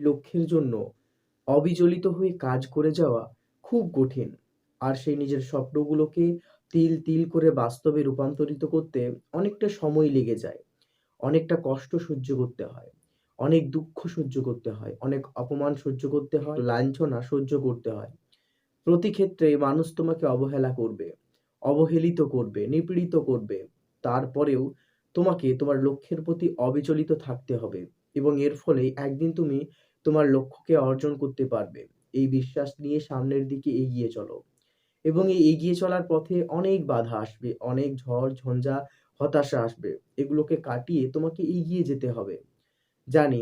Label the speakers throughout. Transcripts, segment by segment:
Speaker 1: লক্ষ্যের জন্য অবিচলিত হয়ে কাজ করে যাওয়া খুব কঠিন। আর সেই নিজের স্বপ্নগুলোকে তিল তিল করে বাস্তবে রূপান্তরিত করতে অনেকটা সময় লেগে যায়। অনেকটা কষ্ট সহ্য করতে হয়। অনেক দুঃখ সহ্য করতে হয়। অনেক অপমান সহ্য করতে হয়। লাঞ্ছনা সহ্য করতে হয়। প্রতি ক্ষেত্রে মানুষ তোমাকে অবহেলা করবে, অবহেলিত করবে, নিপীড়িত করবে। তারপরেও তোমাকে তোমার লক্ষ্যের প্রতি অবিচলিত থাকতে হবে। এবং এর ফলে একদিন তুমি তোমার লক্ষ্যকে অর্জন করতে পারবে। এই বিশ্বাস নিয়ে সামনের দিকে এগিয়ে চলো। এবং এই এগিয়ে চলার পথে অনেক বাধা আসবে, অনেক ঝড়, ঝঞ্ঝা, হতাশা আসবে। এগুলোকে কাটিয়ে তোমাকে এগিয়ে যেতে হবে। জানি,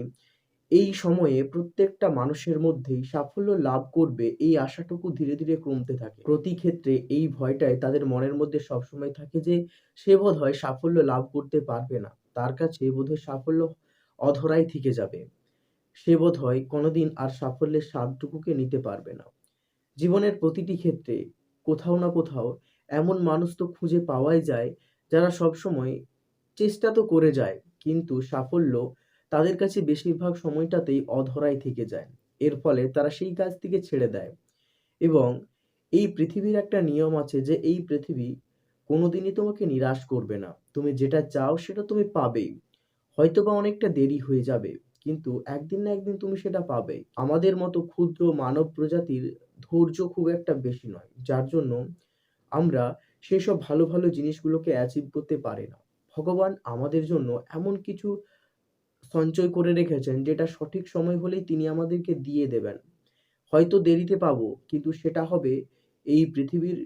Speaker 1: এই সময়ে প্রত্যেকটা মানুষের মধ্যেই সাফল্য লাভ করবে এই আশাটুকু ধীরে ধীরে কমতে থাকে। প্রতি ক্ষেত্রে এই ভয়টাই তাদের মনের মধ্যে সবসময় থাকে যে, সে বোধ হয় সাফল্য লাভ করতে পারবে না। তার কাছে বোধহয় সাফল্য অধরাই থেকে যাবে। সে বোধ হয় কোনোদিন আর সাফল্যের স্বাদটুকুকে নিতে পারবে না। জীবনের প্রতিটি ক্ষেত্রে কোথাও না কোথাও এমন মানুষ তো খুঁজে পাওয়াই যায় যারা সবসময় চেষ্টা তো করে যায়, কিন্তু সাফল্য তাদের কাছে বেশিরভাগ সময়টাতেই অধরাই থেকে যায়। এর ফলে তারা সেই কাজ থেকে ছেড়ে দেয়। এবং এই পৃথিবীর একটা নিয়ম আছে যে এই পৃথিবী কোনোদিনই তোমাকে নিরাশ করবে না। তুমি যেটা চাও সেটা তুমি পাবেই। হয়তোবা অনেকটা দেরি হয়ে যাবে। কিন্তু একদিন না একদিন তুমি সেটা পাবে। আমাদের মতো ক্ষুদ্র মানব প্রজাতির ধৈর্য খুব একটা বেশি নয়, যার জন্য আমরা সেসব ভালো ভালো জিনিসগুলোকে অ্যাচিভ করতে পারি না। ভগবান আমাদের জন্য এমন কিছু সঞ্চয় করে রেখেছেন, যেটা সঠিক সময় হলেই তিনি আমাদেরকে দিয়ে দেবেন। হয়তো দেরিতে পাবো, কিন্তু সেটা হবে এই পৃথিবীর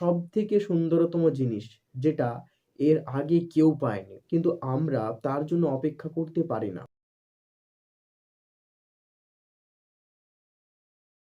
Speaker 1: সব থেকে সুন্দরতম জিনিস, যেটা এর আগে কেউ পায়নি। কিন্তু আমরা তার জন্য অপেক্ষা করতে পারি না।